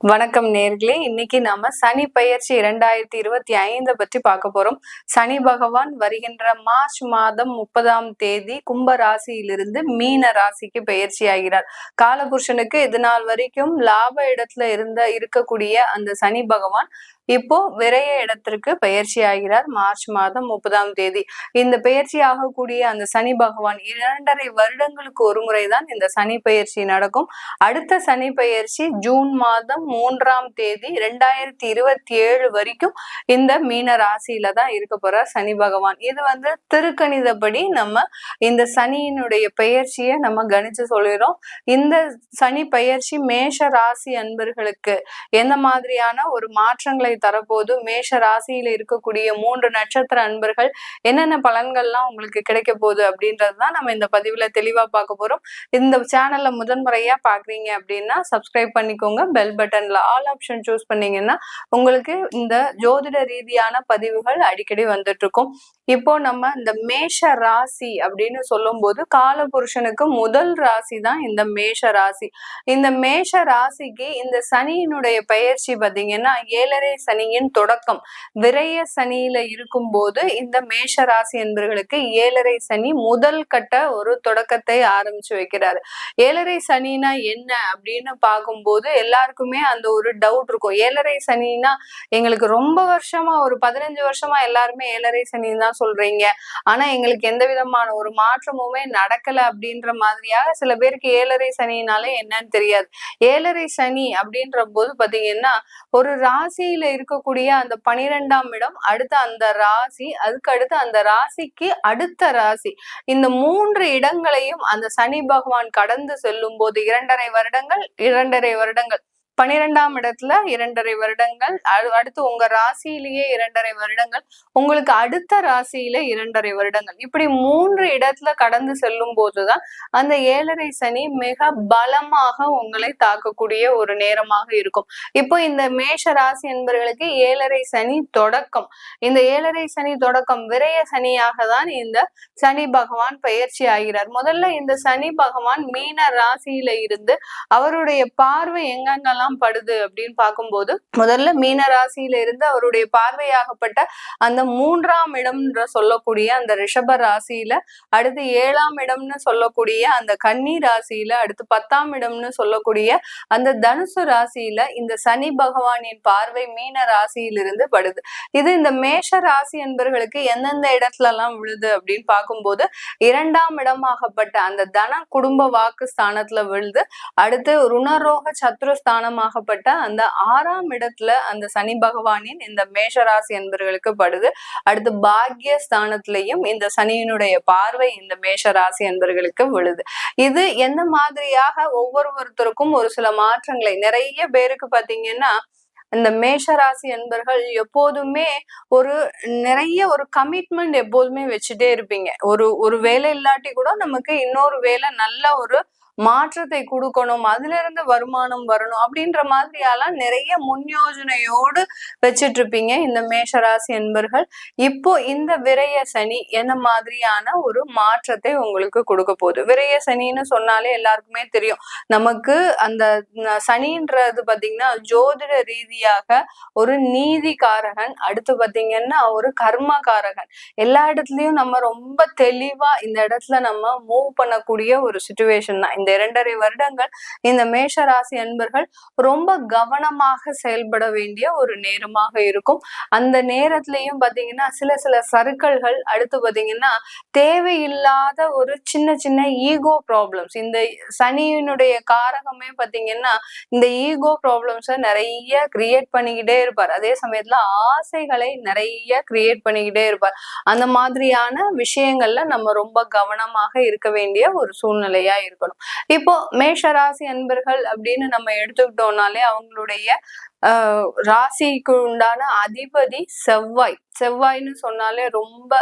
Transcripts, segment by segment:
வணக்கம் நேர்களே. இன்னைக்கு நாம சனி பயிற்சி இரண்டாயிரத்தி இருபத்தி ஐந்து பற்றி பார்க்க போறோம். சனி பகவான் வருகின்ற மார்ச் மாதம் முப்பதாம் தேதி கும்ப ராசியிலிருந்து மீன ராசிக்கு பயிற்சி ஆகிறார். காலபுருஷனுக்கு இது நாள் வரைக்கும் லாப இடத்துல இருந்த இருக்கக்கூடிய அந்த சனி பகவான் இப்போ விரைய இடத்திற்கு பயிற்சி ஆகிறார். மார்ச் மாதம் முப்பதாம் தேதி. இந்த பயிற்சி ஆகக்கூடிய அந்த சனி பகவான் இரண்டரை வருடங்களுக்கு ஒரு முறைதான் இந்த சனி பயிற்சி நடக்கும். அடுத்த சனி பயிற்சி ஜூன் மாதம் மூன்றாம் தேதி ரெண்டாயிரத்தி இருபத்தி ஏழு வரைக்கும் இந்த மீன ராசியில தான் இருக்க போறார் சனி பகவான். இது வந்து திருக்கணிதப்படி நம்ம இந்த சனியினுடைய பெயர்ச்சியை நம்ம கணிச்சு சொல்லிடுறோம். இந்த சனி பயிற்சி மேஷ ராசி அன்பர்களுக்கு எந்த மாதிரியான ஒரு மாற்றங்களை தரப்போது மேஷ ராசியில இருக்கக்கூடிய மூன்று நட்சத்திர அன்பர்கள் என்னென்ன பலன்கள்லாம் உங்களுக்கு கிடைக்க போகுது அப்படின்றதுதான் நம்ம இந்த பதிவுல தெளிவா பார்க்க போறோம். இந்த சேனல்ல முதன்முறையா பாக்குறீங்க அப்படின்னா சப்ஸ்கிரைப் பண்ணிக்கோங்க. பெல் பட்டன்ல ஆல் ஆப்ஷன் சூஸ் பண்ணீங்கன்னா உங்களுக்கு இந்த ஜோதிட ரீதியான பதிவுகள் அடிக்கடி வந்துட்டு இருக்கும். இப்போ நம்ம இந்த மேஷ ராசி அப்படின்னு சொல்லும் போது காலபுருஷனுக்கு முதல் ராசி தான் இந்த மேஷ ராசி. இந்த மேஷ ராசிக்கு இந்த சனியினுடைய பயிற்சி பார்த்தீங்கன்னா ஏழரை சனியின் தொடக்கம். விரைய சனியில இருக்கும் போது இந்த மேஷ ராசி என்பவர்களுக்கு ஏழரை சனி முதல் கட்ட ஒரு தொடக்கத்தை ஆரம்பிச்சு வைக்கிறாரு. ஏழரை சனினா என்ன அப்படின்னு பார்க்கும்போது எல்லாருக்குமே அந்த ஒரு டவுட் இருக்கும். ஏழரை சனினா எங்களுக்கு ரொம்ப வருஷமா ஒரு பதினஞ்சு வருஷமா எல்லாருமே ஏழரை சனின்னு தான் சொல்றீங்க. ஆனா எங்களுக்கு எந்த விதமான ஒரு மாற்றமுமே நடக்கல அப்படின்ற மாதிரியா சில பேருக்கு ஏழரை சனினாலே என்னன்னு தெரியாது. ஏழரை சனி அப்படின்ற போது பாத்தீங்கன்னா ஒரு ராசியில இருக்கக்கூடிய அந்த பனிரெண்டாம் இடம் அடுத்த அந்த ராசி அதுக்கு அடுத்து அந்த ராசிக்கு அடுத்த ராசி. இந்த மூன்று இடங்களையும் அந்த சனி பகவான் கடந்து செல்லும் போது இரண்டரை வருடங்கள் இரண்டரை வருடங்கள். பனிரெண்டாம் இடத்துல இரண்டரை வருடங்கள் அடுத்து உங்க ராசியிலேயே இரண்டரை வருடங்கள் உங்களுக்கு அடுத்த ராசியில இரண்டரை வருடங்கள். இப்படி மூன்று இடத்துல கடந்து செல்லும் போதுதான் அந்த ஏழரை சனி மிக பலமாக உங்களை தாக்கக்கூடிய ஒரு நேரமாக இருக்கும். இப்போ இந்த மேஷ ராசி என்பவர்களுக்கு ஏழரை சனி தொடக்கம். இந்த ஏழரை சனி தொடக்கம் விரைய சனியாக தான் இந்த சனி பகவான் பயிற்சி ஆகிறார். முதல்ல இந்த சனி பகவான் மீன ராசியில இருந்து அவருடைய பார்வை எங்கெங்கெல்லாம் எல்லாம் படுது அப்படின்னு பார்க்கும்போது முதல்ல மீன ராசியில இருந்து அவருடைய பார்வையாகப்பட்ட அந்த மூன்றாம் இடம்ன்ற சொல்லக்கூடிய அந்த ரிஷப ராசியில அடுத்து ஏழாம் இடம்னு சொல்லக்கூடிய அந்த கன்னி ராசியில அடுத்து பத்தாம் இடம்னு சொல்லக்கூடிய அந்த தனுசு ராசியில இந்த சனி பகவானின் பார்வை மீன ராசியிலிருந்து படுது. இது இந்த மேஷ ராசி என்பவர்களுக்கு எந்தெந்த இடத்துல எல்லாம் விழுது அப்படின்னு பார்க்கும்போது இரண்டாம் இடமாகப்பட்ட அந்த தன குடும்ப வாக்கு ஸ்தானத்துல விழுது அடுத்து ருணரோக சத்ருஸ்தானம் காரணமாகப்பட்ட அந்த ஆறாம் இடத்துல அந்த சனி பகவானின் இந்த மேஷராசி என்பர்களுக்கு படுது. அடுத்து பாக்ய ஸ்தானத்திலையும் இந்த சனியினுடைய பார்வை இந்த மேஷராசி என்பர்களுக்கு விழுது. இது எந்த மாதிரியாக ஒவ்வொருவருத்தருக்கும் ஒரு சில மாற்றங்களை நிறைய பேருக்கு பாத்தீங்கன்னா இந்த மேஷராசி என்பர்கள் எப்போதுமே ஒரு நிறைய ஒரு கமிட்மெண்ட் எப்போதுமே வச்சுட்டே இருப்பீங்க. ஒரு ஒரு வேலை இல்லாட்டி கூட நமக்கு இன்னொரு வேலை நல்ல ஒரு மாற்றத்தை கொடுக்கணும் அதுல இருந்து வருமானம் வரணும் அப்படின்ற மாதிரியெல்லாம் நிறைய முன்யோஜனையோடு வச்சிட்டு இருப்பீங்க இந்த மேஷராசி என்பர்கள். இப்போ இந்த விரய சனி என்ன மாதிரியான ஒரு மாற்றத்தை உங்களுக்கு கொடுக்க போகுது? விரய சனின்னு சொன்னாலே எல்லாருக்குமே தெரியும். நமக்கு அந்த சனின்றது பாத்தீங்கன்னா ஜோதிட ரீதியாக ஒரு நீதிகாரகன் அடுத்து பாத்தீங்கன்னா ஒரு கர்மகாரகன் எல்லா இடத்துலயும் நம்ம ரொம்ப தெளிவா இந்த இடத்துல நம்ம மூவ் பண்ணக்கூடிய ஒரு சுச்சுவேஷன் தான். இந்த இரண்டரை வருடங்கள் இந்த மேஷ ராசி அன்பர்கள் ரொம்ப கவனமாக செயல்பட வேண்டிய ஒரு நேரமாக இருக்கும். அந்த நேரத்திலையும் பாத்தீங்கன்னா சில சில சருக்கள்கள் அடுத்து பாத்தீங்கன்னா தேவையில்லாத ஒரு சின்ன சின்ன ஈகோ ப்ராப்ளம்ஸ். இந்த சனியினுடைய காரகமே பாத்தீங்கன்னா இந்த ஈகோ ப்ராப்ளம்ஸை நிறைய கிரியேட் பண்ணிக்கிட்டே இருப்பார். அதே சமயத்துல ஆசைகளை நிறைய கிரியேட் பண்ணிக்கிட்டே இருப்பார். அந்த மாதிரியான விஷயங்கள்ல நம்ம ரொம்ப கவனமாக இருக்க வேண்டிய ஒரு சூழ்நிலையா இருக்கணும். இப்போ மேஷராசி அன்பர்கள் அப்படின்னு நம்ம எடுத்துக்கிட்டோம்னாலே அவங்களுடைய ராசிக்கு உண்டான அதிபதி செவ்வாய். செவ்வாய்ன்னு சொன்னாலே ரொம்ப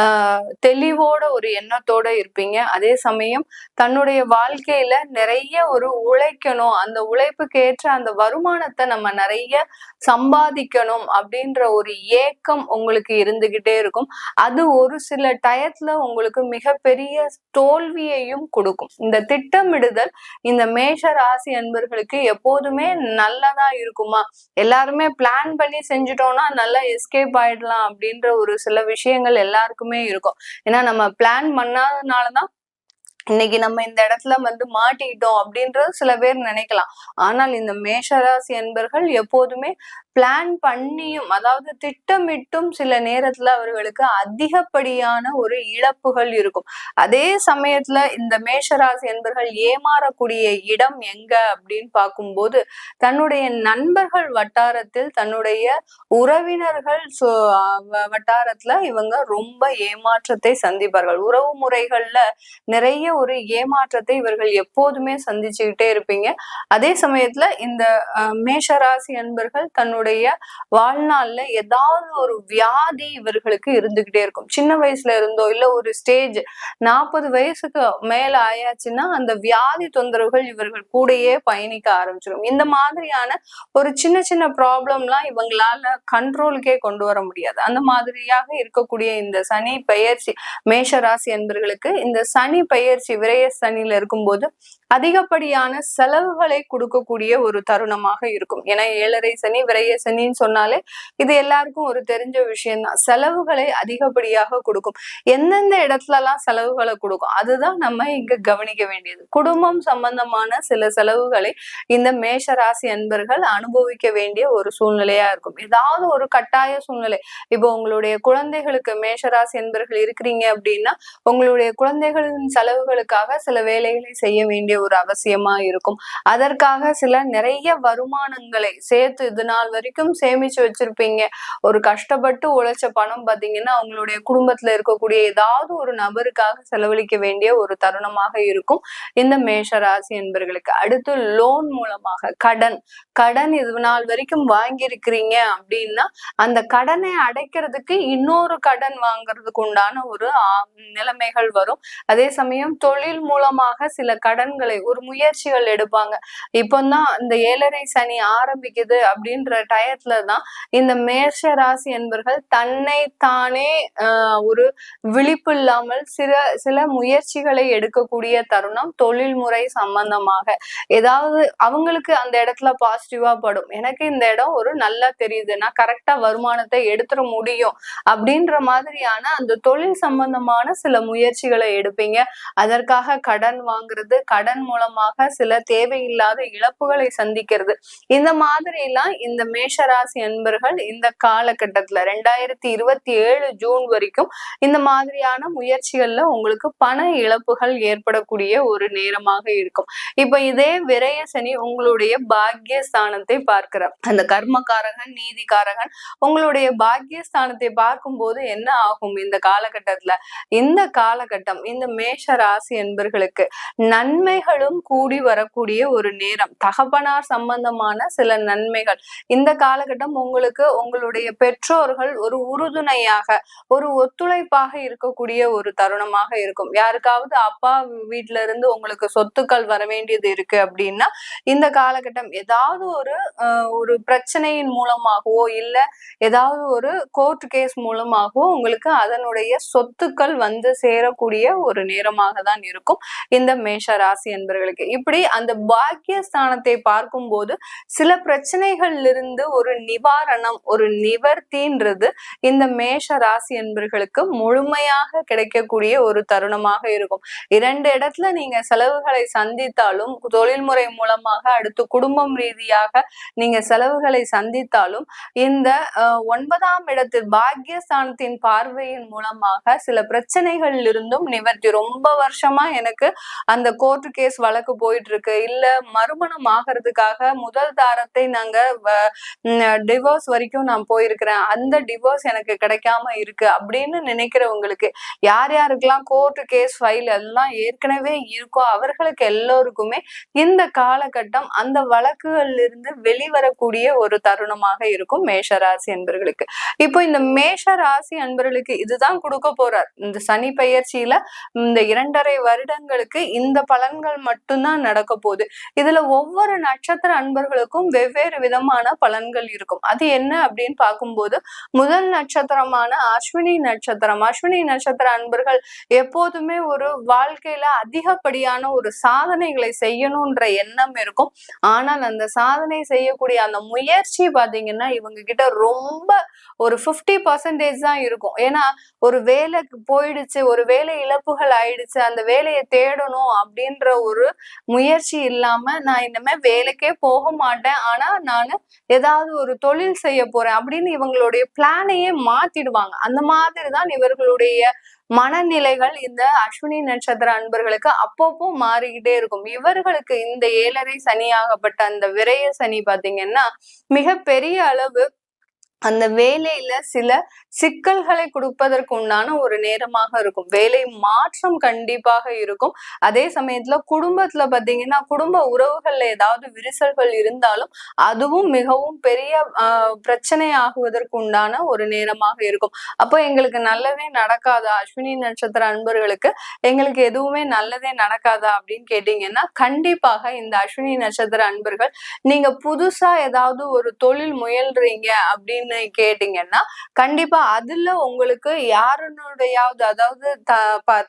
ஆஹ் தெளிவோட ஒரு எண்ணத்தோட இருப்பீங்க. அதே சமயம் தன்னுடைய வாழ்க்கையில நிறைய ஒரு உழைக்கணும். அந்த உழைப்புக்கு ஏற்ற அந்த வருமானத்தை நம்ம நிறைய சம்பாதிக்கணும் அப்படின்ற ஒரு ஏக்கம் உங்களுக்கு இருந்துகிட்டே இருக்கும். அது ஒரு சில டயத்துல உங்களுக்கு மிகப்பெரிய தோல்வியையும் கொடுக்கும். இந்த திட்டமிடுதல் இந்த மேஷ ராசி அன்பர்களுக்கு எப்போதுமே நல்லதா இருக்குமா எல்லாருமே பிளான் பண்ணி செஞ்சுட்டோம்னா நல்லா எஸ்கேப் ஆயிடலாம் அப்படின்ற ஒரு சில விஷயங்கள் எல்லாருக்குமே இருக்கும். ஏன்னா நம்ம பிளான் பண்ணாதனாலதான் இன்னைக்கு நம்ம இந்த இடத்துல வந்து மாட்டிக்கிட்டோம் அப்படின்றது சில பேர் நினைக்கலாம். ஆனால் இந்த மேஷராசி என்பர்கள் எப்போதுமே பிளான் பண்ணியும் அதாவது திட்டமிட்டும் சில நேரத்துல அவர்களுக்கு அதிகப்படியான ஒரு இழப்புகள் இருக்கும். அதே சமயத்துல இந்த மேஷராசி என்பர்கள் ஏமாறக்கூடிய இடம் எங்க அப்படின்னு பார்க்கும்போது தன்னுடைய நண்பர்கள் வட்டாரத்தில் தன்னுடைய உறவினர்கள் வட்டாரத்துல இவங்க ரொம்ப ஏமாற்றத்தை சந்திப்பார்கள். உறவு முறைகள்ல நிறைய ஒரு ஏமாற்றத்தை இவர்கள் எப்போதுமே சந்திச்சுக்கிட்டே இருப்பீங்க. அதே சமயத்துல இந்த மேஷராசி அன்பர்கள் தன்னுடைய வாழ்நாள்ல ஏதாவது ஒரு வியாதி இவர்களுக்கு இருந்துகிட்டே இருக்கும். சின்ன வயசுல இருந்தோ இல்ல ஒரு ஸ்டேஜ் நாற்பது வயசுக்கு மேல ஆயாச்சுன்னா அந்த வியாதி தொந்தரவுகள் இவர்கள் கூடயே பயணிக்க ஆரம்பிச்சிடும் இந்த மாதிரியான ஒரு சின்ன சின்ன ப்ராப்ளம்லாம் இவங்களால கண்ட்ரோலுக்கே கொண்டு வர முடியாது. அந்த மாதிரியாக இருக்கக்கூடிய இந்த சனி பெயர்ச்சி மேஷராசி என்பர்களுக்கு இந்த சனி பெயர்ச்சி பயிற்சி விரய சனியில இருக்கும்போது அதிகப்படியான செலவுகளை கொடுக்கக்கூடிய ஒரு தருணமாக இருக்கும். ஏன்னா ஏழரை சனி விரைய சனின்னு சொன்னாலே இது எல்லாருக்கும் ஒரு தெரிஞ்ச விஷயம்தான். செலவுகளை அதிகப்படியாக கொடுக்கும். எந்தெந்த இடத்துல எல்லாம் செலவுகளை கொடுக்கும் அதுதான் நம்ம இங்க கவனிக்க வேண்டியது. குடும்பம் சம்பந்தமான சில செலவுகளை இந்த மேஷ ராசி அன்பர்கள் அனுபவிக்க வேண்டிய ஒரு சூழ்நிலையா இருக்கும். ஏதாவது ஒரு கட்டாய சூழ்நிலை. இப்போ உங்களுடைய குழந்தைகளுக்கு மேஷராசி அன்பர்கள் இருக்கிறீங்க அப்படின்னா உங்களுடைய குழந்தைகளின் செலவுகளுக்காக சில வேலைகளை செய்ய வேண்டிய ஒரு அவசியமா இருக்கும். அதற்காக சில நிறைய வருமானங்களை சேர்த்து இது நாள் வரைக்கும் சேமிச்சு வச்சிருப்பீங்க. ஒரு கஷ்டப்பட்டு உழைச்ச பணம் பாத்தீங்கன்னா அவங்களுடைய குடும்பத்துல இருக்கக்கூடிய ஏதாவது ஒரு நபருக்காக செலவழிக்க வேண்டிய ஒரு தருணமாக இருக்கும். இந்த மேஷ ராசி என்பர்களுக்கு அடுத்து லோன் மூலமாக கடன். கடன் இது நாள் வரைக்கும் வாங்கியிருக்கிறீங்க அப்படின்னா அந்த கடனை அடைக்கிறதுக்கு இன்னொரு கடன் வாங்குறதுக்கு உண்டான ஒரு நிலைமைகள் வரும். அதே சமயம் தொழில் மூலமாக சில கடன்களை ஒரு முயற்சிகள் எடுப்பாங்க. இப்போதான் இந்த ஏழரை சனி ஆரம்பிக்குது அப்படின்ற டயத்துல தான் இந்த மேஷ ராசி என்பர்கள் தன்னை தானே ஒரு விழிப்பு இல்லாமல் சில சில முயற்சிகளை எடுக்கக்கூடிய தருணம் தொழில் முறை சம்பந்தமாக. ஏதாவது அவங்களுக்கு அந்த இடத்துல பாசிட்டிவா படும். எனக்கு இந்த இடம் ஒரு நல்லா தெரியுது. நான் கரெக்டா வருமானத்தை எடுத்துட முடியும் அப்படின்ற மாதிரியான அந்த தொழில் சம்பந்தமான சில முயற்சிகளை எடுப்பீங்க. அதற்காக கடன் வாங்குறது கடன் மூலமாக சில தேவையில்லாத இழப்புகளை சந்திக்கிறது. இந்த மாதிரி எல்லாம் இந்த மேஷராசி அன்பர்கள் இந்த காலகட்டத்துல ரெண்டாயிரத்தி இருபத்தி ஏழு ஜூன் வரைக்கும் இந்த மாதிரியான முயற்சிகள்ல உங்களுக்கு பண இழப்புகள் ஏற்படக்கூடிய ஒரு நேரமாக இருக்கும். இப்ப இதே விரய சனி உங்களுடைய பாக்கியஸ்தானத்தை பார்க்கிறார். அந்த கர்மகாரகன் நீதிகாரகன் உங்களுடைய பாக்கியஸ்தானத்தை பார்க்கும்போது என்ன ஆகும் இந்த காலகட்டத்துல? இந்த காலகட்டம் இந்த மேஷ ராசி என்பர்களுக்கு நன்மைகளும் கூடி வரக்கூடிய ஒரு நேரம். தகப்பனார் சம்பந்தமான சில நன்மைகள். இந்த காலகட்டம் உங்களுக்கு உங்களுடைய பெற்றோர்கள் ஒரு உறுதுணையாக ஒரு ஒத்துழைப்பாக இருக்கக்கூடிய ஒரு தருணமாக இருக்கும். யாருக்காவது அப்பா வீட்டுல இருந்து உங்களுக்கு சொத்துக்கள் வர வேண்டியது இருக்கு அப்படின்னா இந்த காலகட்டம் ஏதாவது ஒரு ஒரு பிரச்சனையின் மூலமாகவோ இல்ல ஏதாவது ஒரு கோர்ட் கேஸ் மூலமாகவோ உங்களுக்கு அதனுடைய சொத்துக்கள் வந்து சேரக்கூடிய ஒரு நேரமாக தான் இருக்கும். இந்த மேஷ ராசி என்பர்களுக்கு. இப்படி அந்த பாக்கியஸ்தானத்தை பார்க்கும்போது சில பிரச்சனைகள்ல இருந்து ஒரு நிவாரணம் ஒரு நிவர்த்தின்றது இந்த மேஷ ராசி என்பர்களுக்கு முழுமையாக கிடைக்கக்கூடிய ஒரு தருணமாக இருக்கும். இரண்டு இடத்துல நீங்க செலவுகளை சந்தித்தாலும் தொழில்முறை மூலமாக அடுத்து குடும்பம் ரீதியாக நீங்க செலவுகளை சந்தித்தாலும் இந்த ஒன்பதாம் இடத்தில் பாக்கியஸ்தானத்தின் பார்வையின் மூலமாக சில பிரச்சனைகள் இருந்தும் நிவர்த்தி. ரொம்ப வருஷமா எனக்கு அந்த கோர்ட்டு கேஸ் வழக்கு போயிட்டு இருக்கு இல்ல மறுமணம் ஆகிறதுக்காக முதல் தாரத்தை நாங்க டிவோர்ஸ் வரைக்கும் நான் போயிருக்கிறேன். அந்த டிவோர்ஸ் எனக்கு கிடைக்காம இருக்கு அப்படின்னு நினைக்கிறவங்களுக்கு யார் யாருக்கெல்லாம் கோர்ட்டு கேஸ் ஃபைல் எல்லாம் ஏற்கனவே இருக்கோ அவர்களுக்கு எல்லோருக்குமே இந்த காலகட்டம் அந்த வழக்குகள்ல இருந்து வெளிவரக்கூடிய ஒரு தருணமாக இருக்கும் மேஷராசி என்பர்களுக்கு இப்போ இந்த மேஷ ராசி அன்பர்களுக்கு இதுதான் கொடுக்க போறார். இந்த சனி பயிற்சியில இந்த இரண்டரை வருடங்களுக்கு இந்த பலன்கள் மட்டும்தான் நடக்க போகுது. இதுல ஒவ்வொரு நட்சத்திர அன்பர்களுக்கும் வெவ்வேறு விதமான பலன்கள் இருக்கும். அது என்ன அப்படின்னு பார்க்கும்போது முதல் நட்சத்திரமான அஸ்வினி நட்சத்திரம். அஸ்வினி நட்சத்திர அன்பர்கள் எப்போதுமே ஒரு வாழ்க்கையில அதிகப்படியான ஒரு சாதனைகளை செய்யணும்ன்ற எண்ணம் இருக்கும். ஆனால் அந்த சாதனை செய்யக்கூடிய அந்த முயற்சி பாத்தீங்கன்னா இவங்க கிட்ட ரொம்ப ஒரு ஃபிஃப்டி பர்சன்டேஜ் தான் இருக்கும். ஏன்னா ஒரு வேலை போயிடுச்சு ஒரு வேலை இழப்புகள் ஆயிடுச்சு அந்த வேலையை தேடணும் அப்படின்ற ஒரு முயற்சி இல்லாம நான் இனிமே வேலைக்கே போக மாட்டேன். ஆனா நான் ஏதாவது ஒரு தொழில் செய்ய போறேன் அப்படின்னு இவங்களுடைய பிளானையே மாத்திடுவாங்க. அந்த மாதிரி தான் இவர்களுடைய மனநிலைகள் இந்த அஸ்வினி நட்சத்திர அன்பர்களுக்கு அப்பப்போ மாறிக்கிட்டே இருக்கும். இவர்களுக்கு இந்த ஏழரை சனியாகப்பட்ட அந்த விரைய சனி பாத்தீங்கன்னா மிக பெரிய அளவு அந்த வேலையில சில சிக்கல்களை கொடுப்பதற்கு உண்டான ஒரு நேரமாக இருக்கும். வேலை மாற்றம் கண்டிப்பாக இருக்கும். அதே சமயத்துல குடும்பத்துல பாத்தீங்கன்னா குடும்ப உறவுகள்ல ஏதாவது விரிசல்கள் இருந்தாலும் அதுவும் மிகவும் பெரிய பிரச்சனை ஆகுவதற்கு உண்டான ஒரு நேரமாக இருக்கும். அப்போ எங்களுக்கு நல்லதே நடக்காதா? அஸ்வினி நட்சத்திர அன்பர்களுக்கு எங்களுக்கு எதுவுமே நல்லதே நடக்காதா அப்படின்னு கேட்டீங்கன்னா கண்டிப்பாக இந்த அஸ்வினி நட்சத்திர அன்பர்கள் நீங்க புதுசா ஏதாவது ஒரு தொழில் முயல்றீங்க அப்படின்னு கேட்டீங்கன்னா கண்டிப்பா அதுல உங்களுக்கு யாருனுடையாவது அதாவது த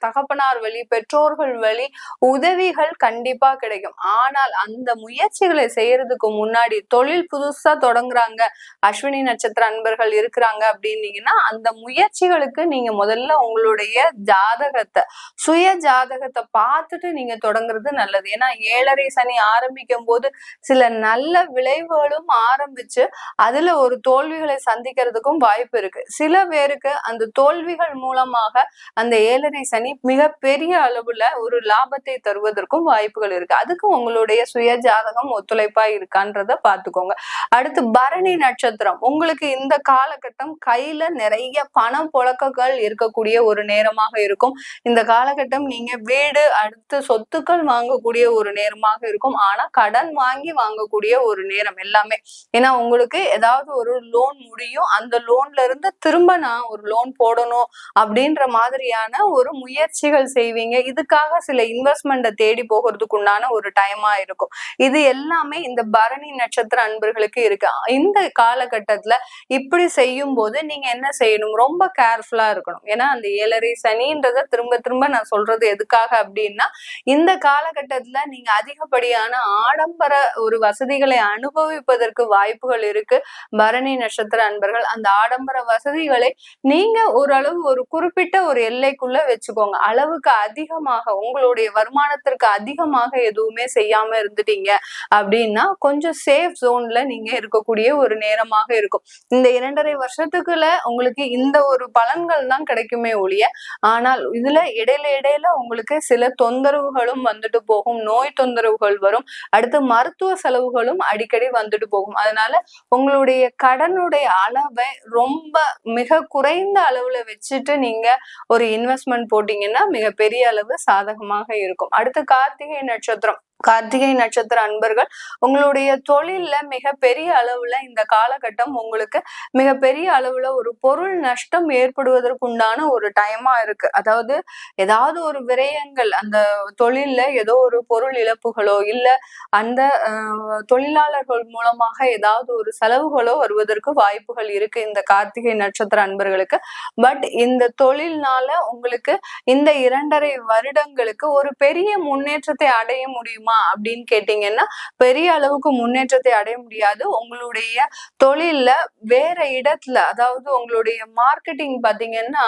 தகப்பனார் வழி பெற்றோர்கள் வழி உதவிகள் கண்டிப்பா கிடைக்கும். ஆனால் அந்த முயற்சிகளை செய்யறதுக்கு முன்னாடி தொழில் புதுசா தொடங்குறாங்க அஸ்வினி நட்சத்திர அன்பர்கள் இருக்கிறாங்க அப்படின்னீங்கன்னா அந்த முயற்சிகளுக்கு நீங்க முதல்ல உங்களுடைய ஜாதகத்தை சுய ஜாதகத்தை பார்த்துட்டு நீங்க தொடங்குறது நல்லது. ஏன்னா ஏழரை சனி ஆரம்பிக்கும் போது சில நல்ல விளைவுகளும் ஆரம்பிச்சு அதுல ஒரு தோல்விகளை சந்திக்கிறதுக்கும் வாய்ப்பு இருக்கு. சில பேருக்கு அந்த தோல்விகள் மூலமாக அந்த ஏழரை சனி மிக பெரிய அளவுல ஒரு லாபத்தை தருவதற்கும் வாய்ப்புகள் இருக்கு. அதுக்கு உங்களுடைய சுய ஜாதகம் ஒத்துழைப்பா இருக்கான்றத பாத்துக்கோங்க அடுத்து பரணி நட்சத்திரம். உங்களுக்கு இந்த காலகட்டம் கையில நிறைய பணம் புழக்கங்கள் இருக்கக்கூடிய ஒரு நேரமாக இருக்கும். இந்த காலகட்டம் நீங்க வீடு அடுத்து சொத்துக்கள் வாங்கக்கூடிய ஒரு நேரமாக இருக்கும். ஆனா கடன் வாங்கி வாங்கக்கூடிய ஒரு நேரம் எல்லாமே. ஏன்னா உங்களுக்கு ஏதாவது ஒரு லோன் முடியும். அந்த லோன்ல இருந்து திரும்ப நான் ஒரு லோன் போடணும் அப்படின்ற மாதிரியான ஒரு முயற்சிகள் செய்வீங்க. இதுக்காக சில இன்வெஸ்ட்மெண்ட்டை தேடி போகிறதுக்கு உண்டான ஒரு டைமா இருக்கும். இது எல்லாமே இந்த பரணி நட்சத்திர அன்பர்களுக்கு இருக்கு. இந்த காலகட்டத்துல இப்படி செய்யும் போது நீங்க என்ன செய்யணும்? ரொம்ப கேர்ஃபுல்லா இருக்கணும். ஏன்னா அந்த ஏழரை சனின்றத திரும்ப திரும்ப நான் சொல்றது எதுக்காக அப்படின்னா இந்த காலகட்டத்துல நீங்க அதிகப்படியான ஆடம்பர ஒரு வசதிகளை அனுபவிப்பதற்கு வாய்ப்புகள் இருக்கு. பரணி நட்சத்திர அன்பர்கள் அந்த ஆடம்பர வசதிகளை நீங்க ஓரளவு ஒரு குறிப்பிட்ட ஒரு எல்லைக்குள்ள வச்சுக்கோங்க. அளவுக்கு அதிகமாக உங்களுடைய வருமானத்திற்கு அதிகமாக எதுவுமே செய்யாம இருந்துட்டீங்க அப்படின்னா கொஞ்சம் சேஃப் ஜோன்ல நீங்க இருக்கக்கூடிய ஒரு நேரமாக இருக்கும். இந்த இரண்டரை வருஷத்துக்குள்ள உங்களுக்கு இந்த ஒரு பலன்கள் தான் கிடைக்குமே ஒழிய ஆனால் இதுல இடையில இடையில உங்களுக்கு சில தொந்தரவுகளும் வந்துட்டு போகும். நோய் தொந்தரவுகள் வரும். அடுத்து மருத்துவ செலவுகளும் அடிக்கடி வந்துட்டு போகும். அதனால உங்களுடைய கடனுடைய அளவை ரொம்ப மிக குறைந்த அளவுல வச்சுட்டு நீங்க ஒரு இன்வெஸ்ட்மெண்ட் போட்டீங்கன்னா மிக பெரிய அளவு சாதகமாக இருக்கும். அடுத்து கார்த்திகை நட்சத்திரம். கார்த்திகை நட்சத்திர அன்பர்கள் உங்களுடைய தொழில்ல மிக பெரிய அளவுல இந்த காலகட்டம் உங்களுக்கு மிக பெரிய அளவுல ஒரு பொருள் நஷ்டம் ஏற்படுவதற்கு உண்டான ஒரு டைமா இருக்கு. அதாவது ஏதாவது ஒரு விரயங்கள் அந்த தொழில்ல ஏதோ ஒரு பொருள் இழப்புகளோ இல்ல அந்த தொழிலாளர்கள் மூலமாக ஏதாவது ஒரு செலவுகளோ வருவதற்கு வாய்ப்புகள் இருக்கு இந்த கார்த்திகை நட்சத்திர அன்பர்களுக்கு. பட் இந்த தொழில்னால உங்களுக்கு இந்த இரண்டரை வருடங்களுக்கு ஒரு பெரிய முன்னேற்றத்தை அடைய முடியுமா? முடியுமா அப்படின்னு கேட்டீங்கன்னா பெரிய அளவுக்கு முன்னேற்றத்தை அடைய முடியாது. உங்களுடைய தொழில்ல வேற இடத்துல அதாவது உங்களுடைய மார்க்கெட்டிங் பாத்தீங்கன்னா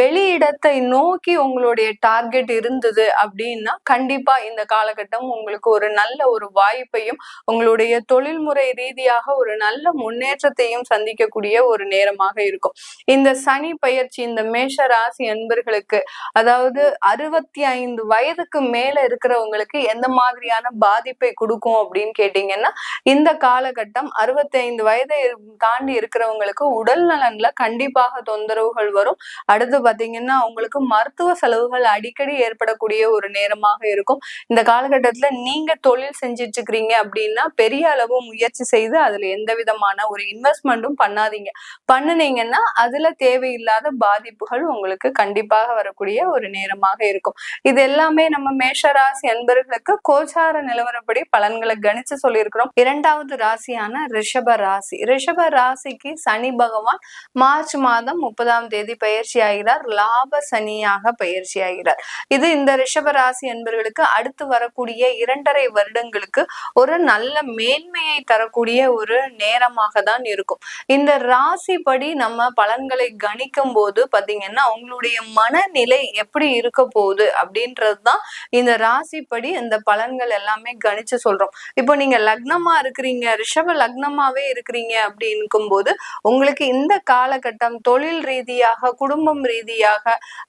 வெளி இடத்தை நோக்கி உங்களுடைய டார்கெட் இருந்தது அப்படின்னா கண்டிப்பா இந்த காலகட்டம் உங்களுக்கு ஒரு நல்ல ஒரு வாய்ப்பையும் உங்களுடைய தொழில்முறை ரீதியாக ஒரு நல்ல முன்னேற்றத்தையும் சந்திக்கக்கூடிய ஒரு நேரமாக இருக்கும். இந்த சனி பயிற்சி இந்த மேஷ ராசி அன்பர்களுக்கு அதாவது அறுபத்தி ஐந்து வயதுக்கு மேல இருக்கிறவங்களுக்கு எந்த மாதிரி மாதிரியான பாதிப்பை கொடுக்கும் அப்படின்னு கேட்டீங்கன்னா இந்த காலகட்டம் அறுபத்தி ஐந்து வயதை தாண்டி இருக்கிறவங்களுக்கு உடல் நலன்ல கண்டிப்பாக தொந்தரவுகள் வரும். அடுத்து பாத்தீங்கன்னா அவங்களுக்கு மருத்துவ செலவுகள் அடிக்கடி ஏற்படக்கூடிய ஒரு நேரமாக இருக்கும். இந்த காலகட்டத்துல நீங்க தொழில் செஞ்சிட்டு இருக்கிறீங்க அப்படின்னா பெரிய அளவு முயற்சி செய்து அதுல எந்த விதமான ஒரு இன்வெஸ்ட்மெண்ட்டும் பண்ணாதீங்க. பண்ணுனீங்கன்னா அதுல தேவையில்லாத பாதிப்புகள் உங்களுக்கு கண்டிப்பாக வரக்கூடிய ஒரு நேரமாக இருக்கும். இது எல்லாமே நம்ம மேஷராசி அன்பர்களுக்கு கோச்சார நிலவரப்படி பலன்களை கணிச்சு சொல்லியிருக்கிறோம். இரண்டாவது ராசியான ரிஷப ராசி. ரிஷப ராசிக்கு சனி பகவான் மார்ச் மாதம் முப்பதாம் தேதி பயிற்சி ஆகிறார். லாப சனியாக பயிற்சி ஆகிறார். இது இந்த ரிஷப ராசி என்பவர்களுக்கு அடுத்து வரக்கூடிய இரண்டரை வருடங்களுக்கு ஒரு நல்ல மேன்மையை தரக்கூடிய ஒரு நேரமாக தான் இருக்கும். இந்த ராசி படி நம்ம பலன்களை கணிக்கும் போது பாத்தீங்கன்னா உங்களுடைய மனநிலை எப்படி இருக்க போகுது அப்படின்றது தான் இந்த ராசிப்படி இந்த பலன் பலன்கள் எல்லாமே கணிச்சு சொல்றோம். இப்போ நீங்க லக்னமா இருக்கிறீங்க ரிஷப லக்னமாவே இருக்கிறீங்க அப்படின்னுக்கும் போது உங்களுக்கு இந்த காலகட்டம் தொழில் ரீதியாக குடும்பம் ரீதியாக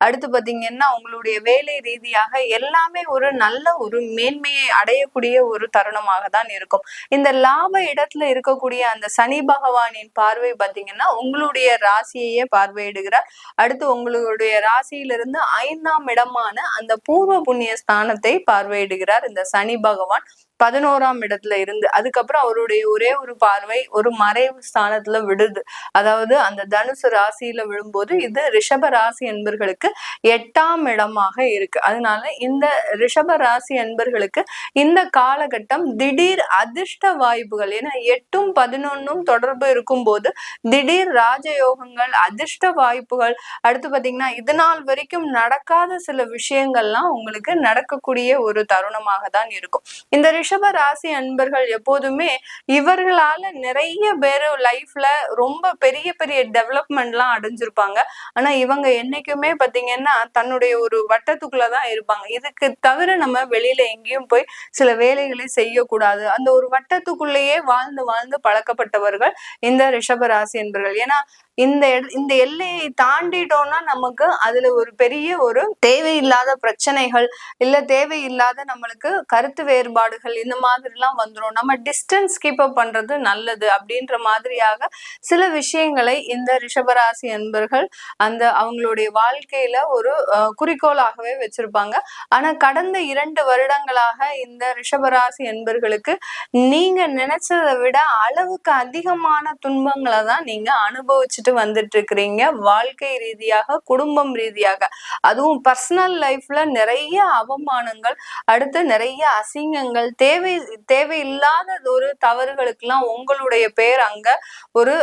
அடுத்து பாத்தீங்கன்னா உங்களுடைய வேலை ரீதியாக எல்லாமே ஒரு நல்ல ஒரு மேன்மையை அடையக்கூடிய ஒரு தருணமாக தான் இருக்கும். இந்த லாப இடத்துல இருக்கக்கூடிய அந்த சனி பகவானின் பார்வை பாத்தீங்கன்னா உங்களுடைய ராசியையே பார்வையிடுகிறார் அடுத்து உங்களுடைய ராசியிலிருந்து ஐந்தாம் இடமான அந்த பூர்வ புண்ணிய ஸ்தானத்தை பார்வையிடுகிறார் இந்த சனி பகவான் பதினோராம் இடத்துல இருந்து அதுக்கப்புறம் அவருடைய ஒரே ஒரு பார்வை ஒரு மறைவு ஸ்தானத்துல விடுது. அதாவது அந்த தனுசு ராசியில விழும்போது இது ரிஷப ராசி என்பர்களுக்கு எட்டாம் இடமாக இருக்கு. அதனால இந்த ரிஷப ராசி என்பர்களுக்கு இந்த காலகட்டம் திடீர் அதிர்ஷ்ட வாய்ப்புகள் ஏன்னா எட்டும் பதினொன்னும் தொடர்பு இருக்கும்போது திடீர் ராஜயோகங்கள் அதிர்ஷ்ட வாய்ப்புகள் அடுத்து பாத்தீங்கன்னா இது நாள் வரைக்கும் நடக்காத சில விஷயங்கள்லாம் உங்களுக்கு நடக்கக்கூடிய ஒரு தருணமாக தான் இருக்கும். இந்த ரிஷப ராசி அன்பர்கள் எப்போதுமே இவர்களால நிறைய பேர் லைஃப்ல ரொம்ப பெரிய பெரிய டெவலப்மெண்ட்லாம் அடைஞ்சிருப்பாங்க. ஆனா இவங்க என்னைக்குமே பாத்தீங்கன்னா தன்னுடைய ஒரு வட்டத்துக்குள்ளதான் இருப்பாங்க. இதுக்கு தவிர நம்ம வெளியில எங்கேயும் போய் சில வேலைகளை செய்யக்கூடாது. அந்த ஒரு வட்டத்துக்குள்ளேயே வாழ்ந்து வாழ்ந்து பழக்கப்பட்டவர்கள் இந்த ரிஷப ராசி என்பர்கள் ஏன்னா இந்த இந்த எல்லையை தாண்டிட்டோம்னா நமக்கு அதுல ஒரு பெரிய ஒரு தேவையில்லாத பிரச்சனைகள் இல்ல தேவையில்லாத நம்மளுக்கு கருத்து வேறுபாடுகள் இந்த மாதிரி எல்லாம் வந்துடும் நம்ம டிஸ்டன்ஸ் கீப் அப் பண்றது நல்லது அப்படின்ற மாதிரியாக சில விஷயங்களை இந்த ரிஷபராசி என்பர்கள் அந்த அவங்களுடைய வாழ்க்கையில ஒரு குறிக்கோளாகவே வச்சிருப்பாங்க. ஆனா கடந்த இரண்டு வருடங்களாக இந்த ரிஷபராசி என்பர்களுக்கு நீங்க நினைச்சதை விட அளவுக்கு அதிகமான துன்பங்களை தான் நீங்க அனுபவிச்சுட்டு வந்துட்டு இருக்கிறீங்க வாழ்க்கை ரீதியாக குடும்பம் ரீதியாக. அதுவும் பர்சனல் லைஃப்ல நிறைய அவமானங்கள் அடுத்து நிறைய அசிங்கங்கள் தேவை தேவையில்லாத ஒரு தவறுகளுக்கு எல்லாம் உங்களுடைய பேர் அங்க ஒரு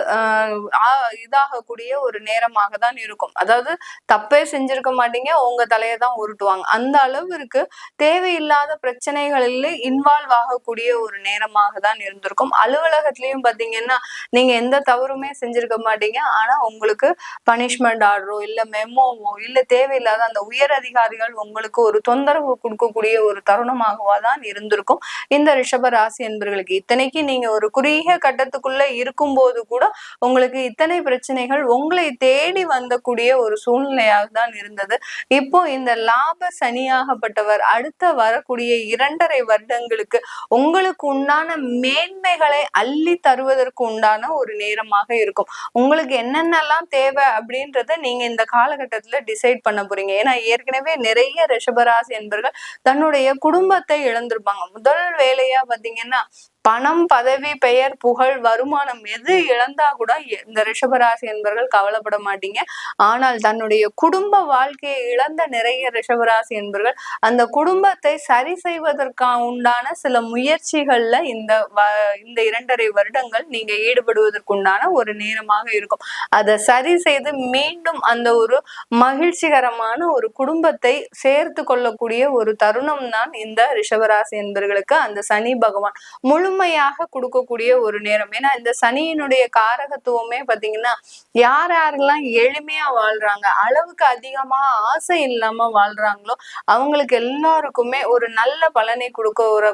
இதாகக்கூடிய ஒரு நேரமாக தான் இருக்கும். அதாவது தப்பே செஞ்சிருக்க மாட்டீங்க உங்க தலையை தான் உருட்டுவாங்க. அந்த அளவிற்கு தேவையில்லாத பிரச்சனைகளில் இன்வால்வ் ஆகக்கூடிய ஒரு நேரமாக தான் இருந்திருக்கும். அலுவலகத்திலயும் பாத்தீங்கன்னா நீங்க எந்த தவறுமே செஞ்சிருக்க மாட்டீங்க. ஆனா உங்களுக்கு பனிஷ்மெண்ட் ஆர்டரோ இல்ல மெமோவோ இல்ல தேவையில்லாத அந்த உயர் அதிகாரிகள் உங்களுக்கு ஒரு தொந்தரவு கொடுக்கக்கூடிய ஒரு தருணமாகவா தான் இருந்திருக்கும். இந்த ரிஷப ராசி என்பர்களுக்கு இத்தனைக்கு நீங்க ஒரு குறுகிய கட்டத்துக்குள்ள இருக்கும் போது கூட உங்களுக்கு இத்தனை பிரச்சனைகள் உங்களை தேடி வந்தக்கூடிய ஒரு சூழ்நிலையாக தான் இருந்தது. இப்போ இந்த லாப சனியாகப்பட்டவர் அடுத்த வரக்கூடிய இரண்டரை வருடங்களுக்கு உங்களுக்கு உண்டான மேன்மைகளை அள்ளி தருவதற்கு உண்டான ஒரு நேரமாக இருக்கும். உங்களுக்கு என்னென்னலாம் தேவை அப்படின்றத நீங்க இந்த காலகட்டத்துல டிசைட் பண்ண போறீங்க. ஏன்னா ஏற்கனவே நிறைய ரிஷபராசி என்பர்கள் தன்னுடைய குடும்பத்தை இழந்திருப்பாங்க. முதல் வேலையா பாத்தீங்கன்னா பணம் பதவி பெயர் புகழ் வருமானம் எது இழந்தா கூட இந்த ரிஷபராசி என்பவர்கள் கவலைப்பட மாட்டீங்க. ஆனால் தன்னுடைய குடும்ப வாழ்க்கையை இழந்த நிறைய ரிஷபராசி என்பவர்கள் அந்த குடும்பத்தை சரி செய்வதற்கா உண்டான சில முயற்சிகள்ல இந்த இந்த இரண்டரை வருடங்கள் நீங்க ஈடுபடுவதற்குண்டான ஒரு நேரமாக இருக்கும். அதை சரி செய்து மீண்டும் அந்த ஒரு மகிழ்ச்சிகரமான ஒரு குடும்பத்தை சேர்த்து கொள்ளக்கூடிய ஒரு தருணம் தான் இந்த ரிஷபராசி என்பவர்களுக்கு அந்த சனி பகவான். முழு முழுமையாக கொடுக்கக்கூடிய ஒரு நேரம். ஏன்னா இந்த சனியினுடைய காரகத்துவமே பாத்தீங்கன்னா யார் யாரெல்லாம் எளிமையா வாழ்றாங்க அளவுக்கு அதிகமா ஆசை இல்லாம வாழ்றாங்களோ அவங்களுக்கு எல்லாருக்குமே ஒரு நல்ல பலனை கொடுக்க ஒரு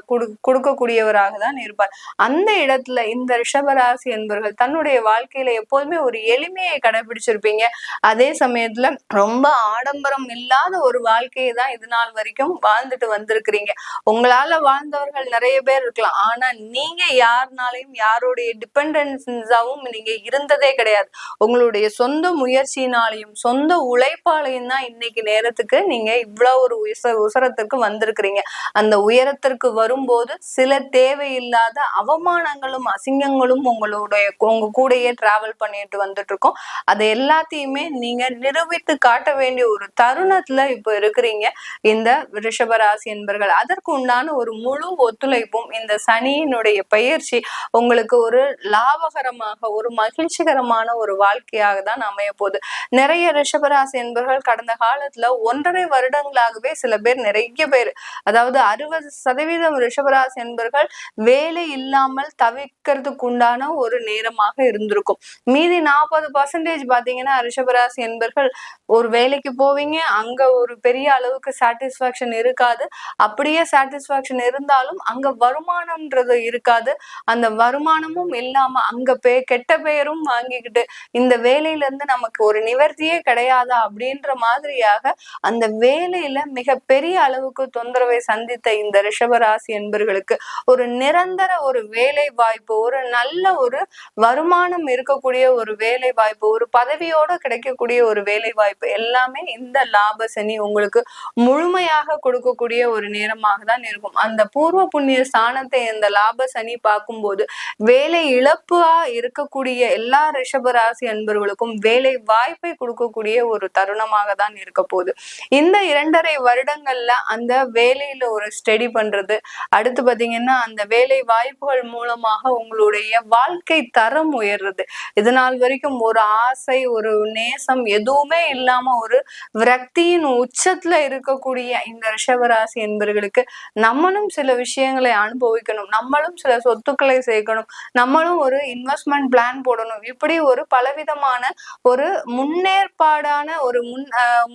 கொடுக்கக்கூடியவராக தான் இருப்பார். அந்த இடத்துல இந்த ரிஷபராசி என்பவர்கள் தன்னுடைய வாழ்க்கையில எப்போதுமே ஒரு எளிமையை கடைபிடிச்சிருப்பீங்க. அதே சமயத்துல ரொம்ப ஆடம்பரம் இல்லாத ஒரு வாழ்க்கையை தான் இது நாள் வரைக்கும் வாழ்ந்துட்டு வந்திருக்கிறீங்க. உங்களால வாழ்ந்தவர்கள் நிறைய பேர் இருக்கலாம். ஆனா நீங்க யாருனாலையும் யாருடைய டிபெண்டன்ஸாவும் நீங்க இருந்ததே கிடையாது. உங்களுடைய சொந்த முயற்சியினாலையும் சொந்த உழைப்பாலையும் தான் இன்னைக்கு நேரத்துக்கு நீங்க இவ்வளவு ஒரு உச உசரத்திற்கு வந்திருக்கிறீங்க. அந்த உயரத்திற்கு வரும்போது சில தேவையில்லாத அவமானங்களும் அசிங்கங்களும் உங்களுடைய உங்க கூடயே டிராவல் பண்ணிட்டு வந்துட்டு இருக்கோம் அதை எல்லாத்தையுமே நீங்க நிரூபித்து காட்ட வேண்டிய ஒரு தருணத்துல இப்ப இருக்கிறீங்க. இந்த ரிஷபராசி என்பர்கள். அதற்கு உண்டான ஒரு முழு ஒத்துழைப்பும் இந்த சனியினுடைய பயிற்சி உங்களுக்கு ஒரு லாபகரமாக ஒரு மகிழ்ச்சிகரமான ஒரு வாழ்க்கையாக தான் அமைய போகுது நிறைய ரிஷபராசி என்பவர்கள் கடந்த காலத்துல ஒன்றரை வருடங்களாகவே சில பேர் நிறைய பேர் அதாவது அறுபது சதவீதம் ரிஷபராசி என்பவர்கள் வேலை இல்லாமல் தவிக்கிறதுக்கு உண்டான ஒரு நேரமாக இருந்திருக்கும். மீதி நாற்பது பர்சன்டேஜ் பாத்தீங்கன்னா ரிஷபராசி என்பர்கள் ஒரு வேலைக்கு போவீங்க அங்க ஒரு பெரிய அளவுக்கு சாட்டிஸ்பாக்சன் இருக்காது. அப்படியே சாட்டிஸ்பாக்சன் இருந்தாலும் அங்க வருமானம்ன்றது இருக்காது. அந்த வருமானமும் இல்லாம அங்க பே கெட்ட பெயரும் வாங்கிக்கிட்டு இந்த வேலையில இருந்து நமக்கு ஒரு நிவர்த்தியே கிடையாதா அப்படின்ற மாதிரியாக அந்த வேலையில மிக பெரிய அளவுக்கு தொந்தரவை சந்தித்த இந்த ரிஷபராசி என்பர்களுக்கு ஒரு நிரந்தர ஒரு வேலை வாய்ப்பு ஒரு நல்ல ஒரு வருமானம் இருக்கக்கூடிய ஒரு வேலை வாய்ப்பு ஒரு பதவியோட கிடைக்கக்கூடிய ஒரு வேலை வாய்ப்பு எல்லாமே இந்த லாப சனி உங்களுக்கு முழுமையாக கொடுக்கக்கூடிய ஒரு நேரமாக தான் இருக்கும். அந்த பூர்வ புண்ணிய ஸ்தானத்தை இந்த லாப சனி பார்க்கும்போது வேலை இழப்பா இருக்கக்கூடிய எல்லா ரிஷபராசி அன்பர்களுக்கும் வேலை வாய்ப்பை கொடுக்கக்கூடிய ஒரு தருணமாக தான் இருக்க போகுது. இந்த இரண்டரை வருடங்கள்ல அந்த வேலையில ஒரு ஸ்டடி பண்றது அடுத்து பாத்தீங்கன்னா அந்த வேலை வாய்ப்புகள் மூலமாக உங்களுடைய வாழ்க்கை தரம் உயர்றது. இதனால் வரைக்கும் ஒரு ஆசை ஒரு நேசம் எதுவுமே இல்லாம ஒரு விரக்தியின் உச்சத்துல இருக்கக்கூடிய இந்த ரிஷபராசி என்பவர்களுக்கு நம்மளும் சில விஷயங்களை அனுபவிக்கணும். நம்மளும் சில சொத்துக்களை சேர்க்கணும். நம்மளும் ஒரு இன்வெஸ்ட்மெண்ட் பிளான் போடணும். இப்படி ஒரு பலவிதமான ஒரு முன்னேற்பாடான ஒரு முன்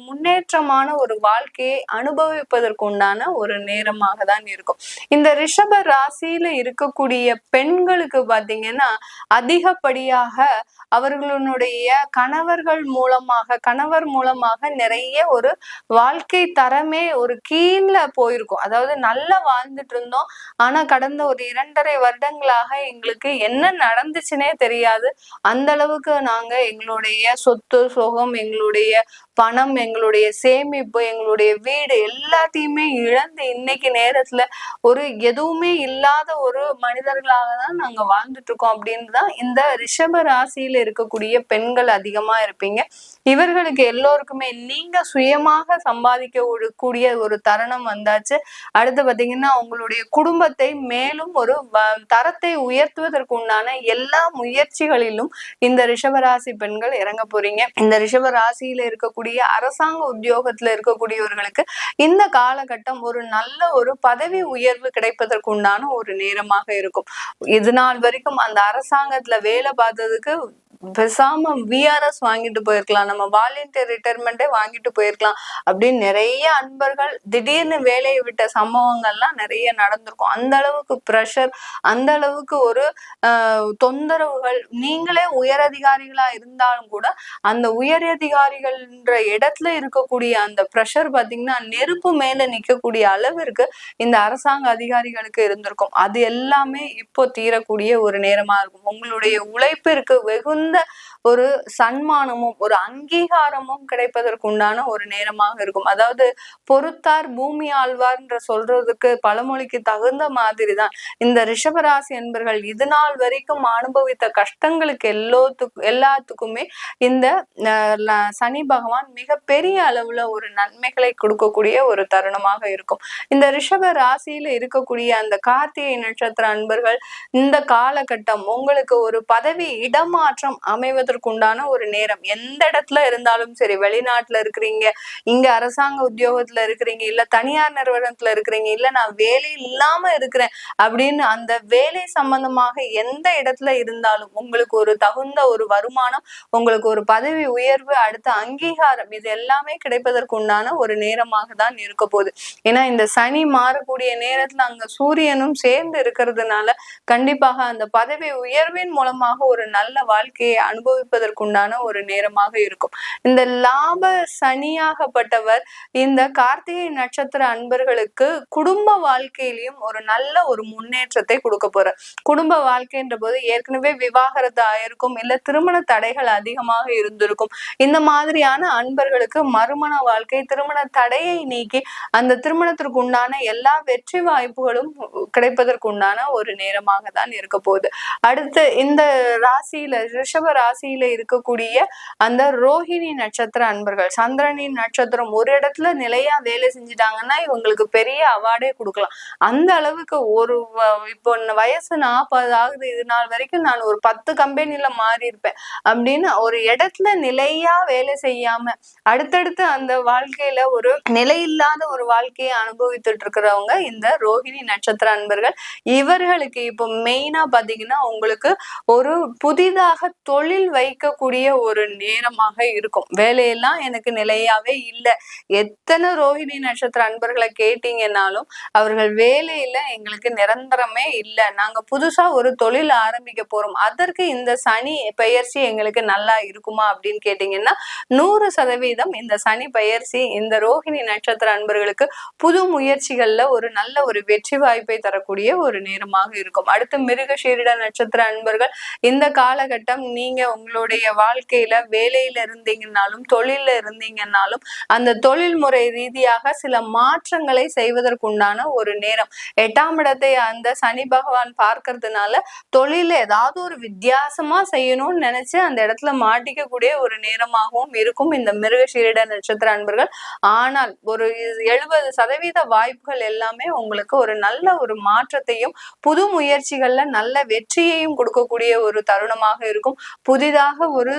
முன்னேற்றமான ஒரு வாழ்க்கையை அனுபவிப்பதற்குண்டான ஒரு நேரமாக தான் இருக்கும். இந்த ரிஷப ராசியில இருக்கக்கூடிய பெண்களுக்கு பாத்தீங்கன்னா அதிகப்படியாக அவர்களுடைய கணவர்கள் மூலமாக கணவர் மூலமாக நிறைய ஒரு வாழ்க்கை தரமே ஒரு கீழே போயிருக்கும். அதாவது நல்லா வாழ்ந்துட்டு இருந்தோம். ஆனா கடந்த ஒரு இரண்டரை வருடங்களாக எங்களுக்கு என்ன நடந்துச்சுன்னே தெரியாது. அந்த அளவுக்கு நாங்க எங்களுடைய சொத்து சுகம் எங்களுடைய பணம் எங்களுடைய சேமிப்பு எங்களுடைய வீடு எல்லாத்தையுமே இழந்து இன்னைக்கு நேரத்துல ஒரு எதுவுமே இல்லாத ஒரு மனிதர்களாக தான் நாங்க வாழ்ந்துட்டு இருக்கோம் அப்படின்னு தான் இந்த ரிஷப ராசியில இருக்கக்கூடிய பெண்கள் அதிகமா இருப்பீங்க. இவர்களுக்கு எல்லோருக்குமே நீங்க சுயமாக சம்பாதிக்க கூடிய ஒரு தருணம் வந்தாச்சு. அடுத்து பாத்தீங்கன்னா உங்களுடைய குடும்பத்தை மேலும் ஒரு தரத்தை உயர்த்துவதற்கு உண்டான எல்லா முயற்சிகளிலும் இந்த ரிஷபராசி பெண்கள் இறங்க போறீங்க. இந்த ரிஷப ராசியில இருக்கக்கூடிய இருக்கக்கூடிய அரசாங்க உத்தியோகத்துல இருக்கக்கூடியவர்களுக்கு இந்த காலகட்டம் ஒரு நல்ல ஒரு பதவி உயர்வு கிடைப்பதற்கு உண்டான ஒரு நேரமாக இருக்கும். இது நாள் வரைக்கும் அந்த அரசாங்கத்துல வேலை பார்த்ததுக்கு பெசாம விஆர்எஸ் வாங்கிட்டு போயிருக்கலாம். நம்ம வாலண்டியர் ரிட்டைர்மெண்ட்டே வாங்கிட்டு போயிருக்கலாம். அப்படின்னு நிறைய அன்பர்கள் திடீர்னு வேலையை விட்ட சம்பவங்கள்லாம் நிறைய நடந்திருக்கும். அந்த அளவுக்கு ப்ரெஷர் அந்த அளவுக்கு ஒரு தொந்தரவுகள். நீங்களே உயரதிகாரிகளா இருந்தாலும் கூட அந்த உயரதிகாரிகள்ன்ற இடத்துல இருக்கக்கூடிய அந்த ப்ரெஷர் பாத்தீங்கன்னா நெருப்பு மேல நிக்கக்கூடிய அளவிற்கு இந்த அரசாங்க அதிகாரிகளுக்கு இருந்திருக்கும். அது எல்லாமே இப்போ தீரக்கூடிய ஒரு நேரமா இருக்கும். உங்களுடைய உழைப்பிற்கு வெகுந்த மிகுந்த ஒரு சன்மானமும் ஒரு அங்கீகாரமும் கிடைப்பதற்குண்டான ஒரு நேரமாக இருக்கும். அதாவது பொறுத்தார் பூமி ஆழ்வார்ன்ற சொல்றதுக்கு பழமொழிக்கு தகுந்த மாதிரி தான் இந்த ரிஷபராசி என்பர்கள் இது நாள் வரைக்கும் அனுபவித்த கஷ்டங்களுக்கு எல்லோத்துக்கும் எல்லாத்துக்குமே இந்த சனி பகவான் மிக பெரிய அளவுல ஒரு நன்மைகளை கொடுக்கக்கூடிய ஒரு தருணமாக இருக்கும். இந்த ரிஷப ராசியில இருக்கக்கூடிய அந்த கார்த்திகை நட்சத்திர அன்பர்கள் இந்த காலகட்டம் உங்களுக்கு ஒரு பதவி இடமாற்றம் அமைவதற்குண்டான ஒரு நேரம். எந்த இடத்துல இருந்தாலும் சரி வெளிநாட்டுல இருக்கிறீங்க இங்க அரசாங்க உத்தியோகத்துல இருக்கிறீங்க இல்ல தனியார் நிறுவனத்துல இருக்கிறீங்க இல்ல நான் வேலை இல்லாம இருக்கிறேன் அப்படின்னு அந்த வேலை சம்பந்தமாக எந்த இடத்துல இருந்தாலும் உங்களுக்கு ஒரு தகுந்த ஒரு வருமானம் உங்களுக்கு ஒரு பதவி உயர்வு அடுத்த அங்கீகாரம் இது எல்லாமே கிடைப்பதற்கு உண்டான ஒரு நேரமாக தான் இருக்க போகுது. ஏன்னா இந்த சனி மாறக்கூடிய நேரத்துல அங்க சூரியனும் சேர்ந்து இருக்கிறதுனால கண்டிப்பாக அந்த பதவி உயர்வின் மூலமாக ஒரு நல்ல வாழ்க்கையை வாழ்க்கையை அனுபவிப்பதற்குண்டான ஒரு நேரமாக இருக்கும். இந்த லாப சனியாகப்பட்டவர் இந்த கார்த்திகை நட்சத்திர அன்பர்களுக்கு குடும்ப வாழ்க்கையிலையும் ஒரு நல்ல ஒரு முன்னேற்றத்தை கொடுக்க போறார். குடும்ப வாழ்க்கைன்ற போது ஏற்கனவே விவாகரத்து ஆயிருக்கும் இல்ல திருமண தடைகள் அதிகமாக இருந்திருக்கும். இந்த மாதிரியான அன்பர்களுக்கு மறுமண வாழ்க்கை திருமண தடையை நீக்கி அந்த திருமணத்திற்கு உண்டான எல்லா வெற்றி வாய்ப்புகளும் கிடைப்பதற்கு உண்டான ஒரு நேரமாக தான் இருக்க போகுது. அடுத்து இந்த ராசியில ரிஷ ரிஷப ராசியில இருக்கக்கூடிய அந்த ரோஹிணி நட்சத்திர அன்பர்கள் சந்திரனின் நட்சத்திரம் ஒரு இடத்துல நிலையா வேலை செஞ்சுட்டாங்கன்னா இவங்களுக்கு பெரிய அவார்டே கொடுக்கலாம். அந்த அளவுக்கு ஒரு இப்போ வயசு நாற்பது ஆகுது. இது நாள் வரைக்கும் நான் ஒரு பத்து கம்பெனில மாறி இருப்பேன் அப்படின்னு ஒரு இடத்துல நிலையா வேலை செய்யாம அடுத்தடுத்து அந்த வாழ்க்கையில ஒரு நிலையில்லாத ஒரு வாழ்க்கையை அனுபவித்துட்டு இருக்கிறவங்க இந்த ரோஹிணி நட்சத்திர அன்பர்கள். இவர்களுக்கு இப்போ மெயினா பாத்தீங்கன்னா உங்களுக்கு ஒரு புதிதாக தொழில் வைக்கக்கூடிய ஒரு நேரமாக இருக்கும். வேலையெல்லாம் எனக்கு நிலையாவே இல்லை. எத்தனை ரோஹிணி நட்சத்திர அன்பர்களை கேட்டீங்கன்னாலும் அவர்கள் வேலையில எங்களுக்கு நிரந்தரமே இல்லை. நாங்க புதுசா ஒரு தொழில் ஆரம்பிக்க போறோம். அதற்கு இந்த சனி பெயர்ச்சி எங்களுக்கு நல்லா இருக்குமா அப்படின்னு கேட்டீங்கன்னா நூறு சதவீதம் இந்த சனி பெயர்ச்சி இந்த ரோஹிணி நட்சத்திர அன்பர்களுக்கு புது முயற்சிகள்ல ஒரு நல்ல ஒரு வெற்றி வாய்ப்பை தரக்கூடிய ஒரு நேரமாக இருக்கும். அடுத்து மிருக சீரிட நட்சத்திர அன்பர்கள் இந்த காலகட்டம் நீங்க உங்களுடைய வாழ்க்கையில வேலையில இருந்தீங்கன்னாலும் தொழில இருந்தீங்கன்னாலும் அந்த தொழில் முறை ரீதியாக சில மாற்றங்களை செய்வதற்குண்டான ஒரு நேரம். எட்டாம் இடத்தை அந்த சனி பகவான் பார்க்கறதுனால தொழில ஏதாவது ஒரு வித்தியாசமா செய்யணும்னு நினைச்சு அந்த இடத்துல மாட்டிக்கக்கூடிய ஒரு நேரமாகவும் இருக்கும் இந்த மிருக சீரிட நட்சத்திர அன்பர்கள். ஆனால் ஒரு எழுபது சதவீத வாய்ப்புகள் எல்லாமே உங்களுக்கு ஒரு நல்ல ஒரு மாற்றத்தையும் புது முயற்சிகள்ல நல்ல வெற்றியையும் கொடுக்கக்கூடிய ஒரு தருணமாக இருக்கும். புதிதாக ஒரு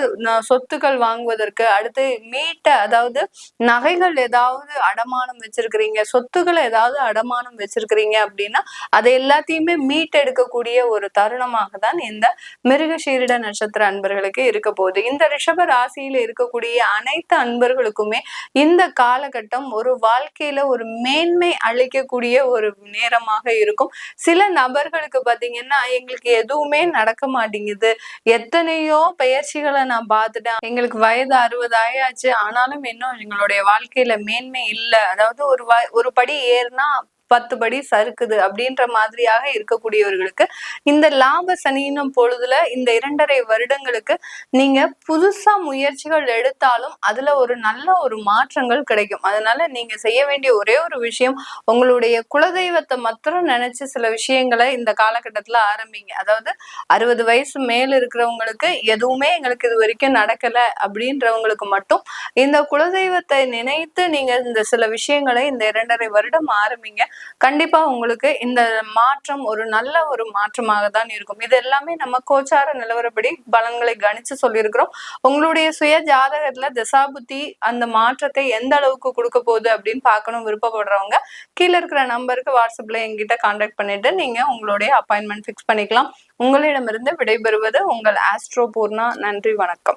சொத்துக்கள் வாங்குவதற்கு அடுத்து மீட்ட அதாவது நகைகள் ஏதாவது அடமானம் வச்சிருக்கிறீங்க சொத்துக்களை ஏதாவது அடமானம் வச்சிருக்கிறீங்க அப்படின்னா அதை எல்லாத்தையுமே மீட்டெடுக்கக்கூடிய ஒரு தருணமாக தான் இந்த மிருகசீரிட நட்சத்திர அன்பர்களுக்கு இருக்க போகுது. இந்த ரிஷப ராசியில இருக்கக்கூடிய அனைத்து அன்பர்களுக்குமே இந்த காலகட்டம் ஒரு வாழ்க்கையில ஒரு மேன்மை அளிக்கக்கூடிய ஒரு நேரமாக இருக்கும். சில நபர்களுக்கு பாத்தீங்கன்னா எங்களுக்கு எதுவுமே நடக்க மாட்டேங்குது. எத்தனை எத்தனையோ பயிற்சிகளை நான் பார்த்துட்டேன். எங்களுக்கு வயது அறுபது ஆயாச்சு. ஆனாலும் இன்னும் எங்களுடைய வாழ்க்கையில மேன்மை இல்லை. அதாவது ஒரு ஒரு படி ஏறுனா பத்து படி சறுக்குது அப்படின்ற மாதிரியாக இருக்கக்கூடியவர்களுக்கு இந்த லாப சனியினும் பொழுதுல இந்த இரண்டரை வருடங்களுக்கு நீங்க புதுசா முயற்சிகள் எடுத்தாலும் அதுல ஒரு நல்ல ஒரு மாற்றங்கள் கிடைக்கும். அதனால நீங்க செய்ய வேண்டிய ஒரே ஒரு விஷயம் உங்களுடைய குலதெய்வத்தை மாத்திரம் நினைச்சு சில விஷயங்களை இந்த காலகட்டத்துல ஆரம்பிங்க. அதாவது அறுபது வயசு மேல இருக்கிறவங்களுக்கு எதுவுமே எங்களுக்கு இது வரைக்கும் நடக்கல அப்படின்றவங்களுக்கு மட்டும் இந்த குலதெய்வத்தை நினைத்து நீங்க இந்த சில விஷயங்களை இந்த இரண்டரை வருடம் ஆரம்பிங்க. கண்டிப்பா உங்களுக்கு இந்த மாற்றம் ஒரு நல்ல ஒரு மாற்றமாக தான் இருக்கும். இது எல்லாமே நம்ம கோச்சார நிலவரப்படி பலன்களை கணிச்சு சொல்லியிருக்கிறோம். உங்களுடைய சுய ஜாதகத்துல தசாபுத்தி அந்த மாற்றத்தை எந்த அளவுக்கு கொடுக்க போகுது அப்படின்னு பார்க்கணும் விருப்பப்படுறவங்க கீழே இருக்கிற நம்பருக்கு வாட்ஸ்அப்ல எங்கிட்ட கான்டாக்ட் பண்ணிட்டு நீங்க உங்களுடைய அப்பாயின்மெண்ட் ஃபிக்ஸ் பண்ணிக்கலாம். உங்களிடமிருந்து விடைபெறுவது உங்கள் ஆஸ்ட்ரோ பூர்ணா. நன்றி வணக்கம்.